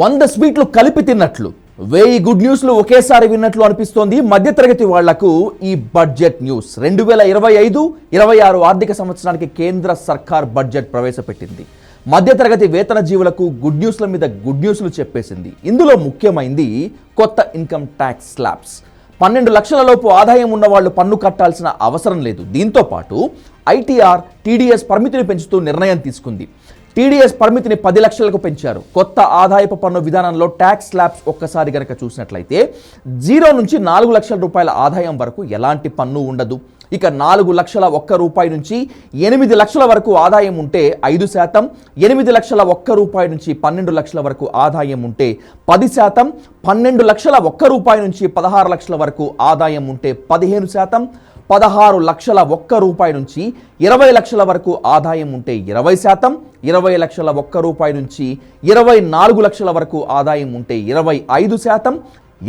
వంద స్వీట్లు కలిపి తిన్నట్లు. వెయ్యి గుడ్ న్యూస్లు ఒకేసారి విన్నట్లు అనిపిస్తోంది. మధ్యతరగతి వాళ్ళకు ఈ బడ్జెట్ న్యూస్. రెండు వేల ఇరవై ఐదు ఇరవై ఆరు ఆర్థిక సంవత్సరానికి కేంద్ర సర్కార్ బడ్జెట్ ప్రవేశపెట్టింది. మధ్యతరగతి వేతన జీవులకు గుడ్ న్యూస్ల మీద గుడ్ న్యూస్లు చెప్పేసింది. ఇందులో ముఖ్యమైంది కొత్త ఇన్కమ్ ట్యాక్స్ స్లాబ్స్. పన్నెండు లక్షల లోపు ఆదాయం ఉన్న వాళ్ళు పన్ను కట్టాల్సిన అవసరం లేదు. దీంతో పాటు ఐటీఆర్ టీడీఎస్ పరిమితిని పెంచుతూ నిర్ణయం తీసుకుంది. టీడీఎస్ పరిమితిని పది లక్షలకు పెంచారు. కొత్త ఆదాయపు పన్ను విధానంలో ట్యాక్స్ స్లాబ్స్ ఒక్కసారి గనక చూసినట్లయితే జీరో నుంచి నాలుగు లక్షల రూపాయల ఆదాయం వరకు ఎలాంటి పన్ను ఉండదు. ఇక నాలుగు లక్షల ఒక్క రూపాయి నుంచి ఎనిమిది లక్షల వరకు ఆదాయం ఉంటే ఐదు శాతం ఎనిమిది లక్షల ఒక్క రూపాయి నుంచి పన్నెండు లక్షల వరకు ఆదాయం ఉంటే పది శాతం పన్నెండు లక్షల ఒక్క రూపాయి నుంచి పదహారు లక్షల వరకు ఆదాయం ఉంటే పదిహేను శాతం పదహారు లక్షల ఒక్క రూపాయి నుంచి ఇరవై లక్షల వరకు ఆదాయం ఉంటే ఇరవై శాతం ఇరవై లక్షల ఒక్క రూపాయి నుంచి ఇరవై నాలుగు లక్షల వరకు ఆదాయం ఉంటే ఇరవై ఐదు శాతం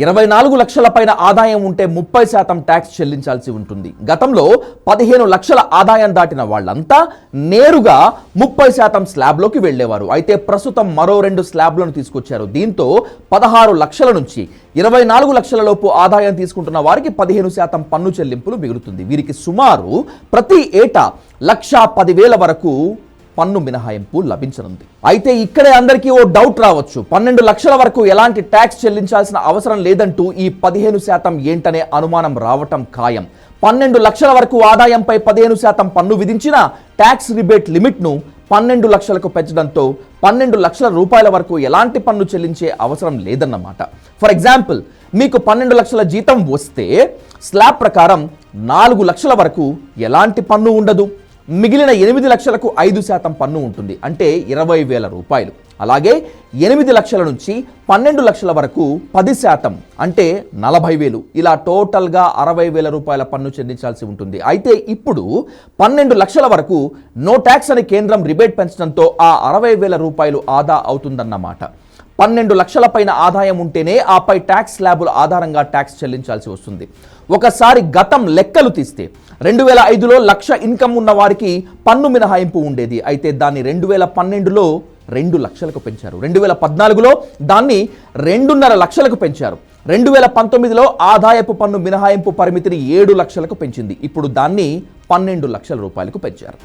ఇరవై నాలుగు లక్షల పైన ఆదాయం ఉంటే ముప్పై శాతం ట్యాక్స్ చెల్లించాల్సి ఉంటుంది. గతంలో పదిహేను లక్షల ఆదాయం దాటిన వాళ్ళంతా నేరుగా ముప్పై శాతం స్లాబ్లోకి వెళ్ళేవారు. అయితే ప్రస్తుతం మరో రెండు స్లాబ్లను తీసుకొచ్చారు. దీంతో పదహారు లక్షల నుంచి ఇరవై నాలుగు లక్షల లోపు ఆదాయం తీసుకుంటున్న వారికి పదిహేను శాతం పన్ను చెల్లింపులు మిగులుతుంది. వీరికి సుమారు ప్రతి ఏటా లక్షా పదివేల వరకు పన్ను మినహాయింపు లభించనుంది. అయితే ఇక్కడే అందరికీ ఓ డౌట్ రావచ్చు. పన్నెండు లక్షల వరకు ఎలాంటి ట్యాక్స్ చెల్లించాల్సిన అవసరం లేదంటూ ఈ పదిహేను శాతం ఏంటనే అనుమానం రావటం ఖాయం. పన్నెండు లక్షల వరకు ఆదాయంపై పదిహేను శాతం పన్ను విధించిన ట్యాక్స్ రిబేట్ లిమిట్ను పన్నెండు లక్షలకు పెంచడంతో పన్నెండు లక్షల రూపాయల వరకు ఎలాంటి పన్ను చెల్లించే అవసరం లేదన్నమాట. ఫర్ ఎగ్జాంపుల్ మీకు పన్నెండు లక్షల జీతం వస్తే స్లాబ్ ప్రకారం నాలుగు లక్షల వరకు ఎలాంటి పన్ను ఉండదు? మిగిలిన ఎనిమిది లక్షలకు ఐదు శాతం పన్ను ఉంటుంది. అంటే ఇరవై వేల రూపాయలు. అలాగే ఎనిమిది లక్షల నుంచి పన్నెండు లక్షల వరకు పది శాతం అంటే నలభై వేలు. ఇలా టోటల్గా అరవై వేల రూపాయల పన్ను చెల్లించాల్సి ఉంటుంది. అయితే ఇప్పుడు పన్నెండు లక్షల వరకు నో ట్యాక్స్ అని కేంద్రం రిబేట్ పెంచడంతో ఆ అరవై వేల రూపాయలు ఆదా అవుతుందన్నమాట. పన్నెండు లక్షల పైన ఆదాయం ఉంటేనే ఆపై ట్యాక్స్ స్లాబుల ఆధారంగా ట్యాక్స్ చెల్లించాల్సి వస్తుంది. ఒకసారి గతం లెక్కలు తీస్తే రెండు వేల ఐదులో లక్ష ఇన్కమ్ ఉన్న వారికి పన్ను మినహాయింపు ఉండేది. అయితే దాన్ని రెండు వేల పన్నెండులో రెండు లక్షలకు పెంచారు. రెండు వేల పద్నాలుగులో దాన్ని రెండున్నర లక్షలకు పెంచారు. రెండు వేల పంతొమ్మిదిలో ఆదాయపు పన్ను మినహాయింపు పరిమితిని ఏడు లక్షలకు పెంచింది. ఇప్పుడు దాన్ని పన్నెండు లక్షల రూపాయలకు పెంచారు.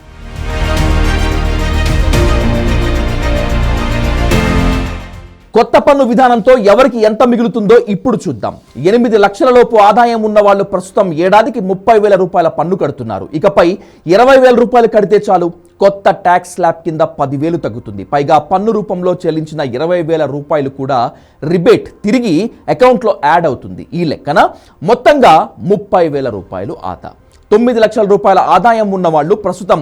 కొత్త పన్ను విధానంతో ఎవరికి ఎంత మిగులుతుందో ఇప్పుడు చూద్దాం. ఎనిమిది లక్షల లోపు ఆదాయం ఉన్న వాళ్ళు ప్రస్తుతం ఏడాదికి ముప్పై వేల రూపాయల పన్ను కడుతున్నారు. ఇకపై ఇరవై వేల రూపాయలు కడితే చాలు కొత్త ట్యాక్స్ స్లాబ్ కింద పదివేలు తగ్గుతుంది. పైగా పన్ను రూపంలో చెల్లించిన ఇరవై వేల రూపాయలు కూడా రిబేట్ తిరిగి అకౌంట్లో యాడ్ అవుతుంది. ఈ లెక్కన మొత్తంగా ముప్పై వేల రూపాయలు ఆదా. తొమ్మిది లక్షల రూపాయల ఆదాయం ఉన్న వాళ్ళు ప్రస్తుతం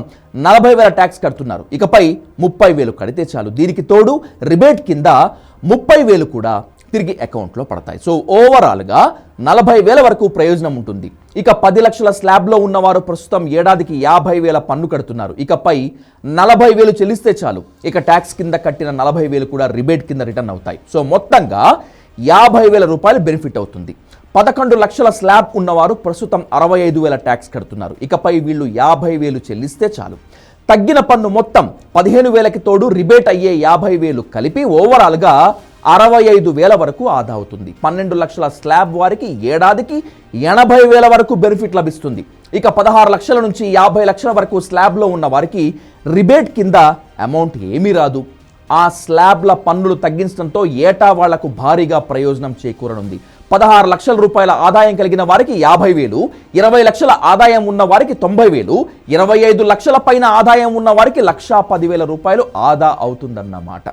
నలభై వేల ట్యాక్స్ కడుతున్నారు. ఇకపై ముప్పై వేలు కడితే చాలు. దీనికి తోడు రిబేట్ కింద ముప్పై వేలు కూడా తిరిగి అకౌంట్లో పడతాయి. సో ఓవరాల్గా నలభై వేల వరకు ప్రయోజనం ఉంటుంది. ఇక పది లక్షల స్లాబ్లో ఉన్నవారు ప్రస్తుతం ఏడాదికి యాభై వేల పన్ను కడుతున్నారు. ఇకపై నలభై వేలు చెల్లిస్తే చాలు. ఇక ట్యాక్స్ కింద కట్టిన నలభై వేలు కూడా రిబేట్ కింద రిటర్న్ అవుతాయి. సో మొత్తంగా యాభై వేల రూపాయలు బెనిఫిట్ అవుతుంది. పదకొండు లక్షల స్లాబ్ ఉన్నవారు ప్రస్తుతం అరవై ఐదు వేల ట్యాక్స్ కడుతున్నారు. ఇకపై వీళ్ళు యాభై వేలు చెల్లిస్తే చాలు. తగ్గిన పన్ను మొత్తం పదిహేను వేలకి తోడు రిబేట్ అయ్యే యాభై వేలు కలిపి ఓవరాల్గా అరవై ఐదు వేల వరకు ఆదా అవుతుంది. పన్నెండు లక్షల స్లాబ్ వారికి ఏడాదికి ఎనభై వేల వరకు బెనిఫిట్ లభిస్తుంది. ఇక పదహారు లక్షల నుంచి యాభై లక్షల వరకు స్లాబ్లో ఉన్న వారికి రిబేట్ కింద అమౌంట్ ఏమీ రాదు. ఆ స్లాబ్ల పన్నులు తగ్గించడంతో ఏటా వాళ్ళకు భారీగా ప్రయోజనం చేకూరనుంది. పదహారు లక్షల రూపాయల ఆదాయం కలిగిన వారికి యాభై వేలు ఇరవై లక్షల ఆదాయం ఉన్న వారికి తొంభై వేలు ఇరవై ఐదు లక్షల పైన ఆదాయం ఉన్న వారికి లక్షా పదివేల రూపాయలు ఆదా అవుతుందన్నమాట.